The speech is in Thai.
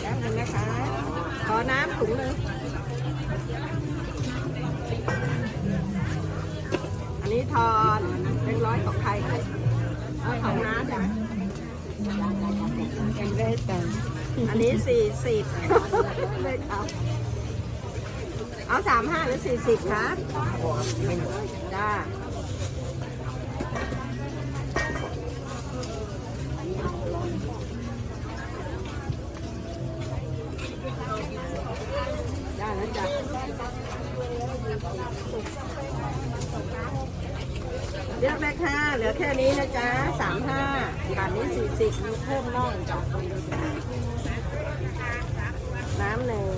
แป๊บนึงนะคะ ขอน้ำถุงเลย อันนี้ทอนเป็นร้อยของใครของน้าจ้ะเอ็นเวสเตอร์อันนี้สี่สิบเลยครับเอาสามห้าหรือสี่สิบครัะจ้า เลือกแม่ค่ะเหลือแค่นี้นะจ๊ะสามห้าบาทนี้สี่สิบมีเพิ่มน่องจ้ะน้ำหนึ่ง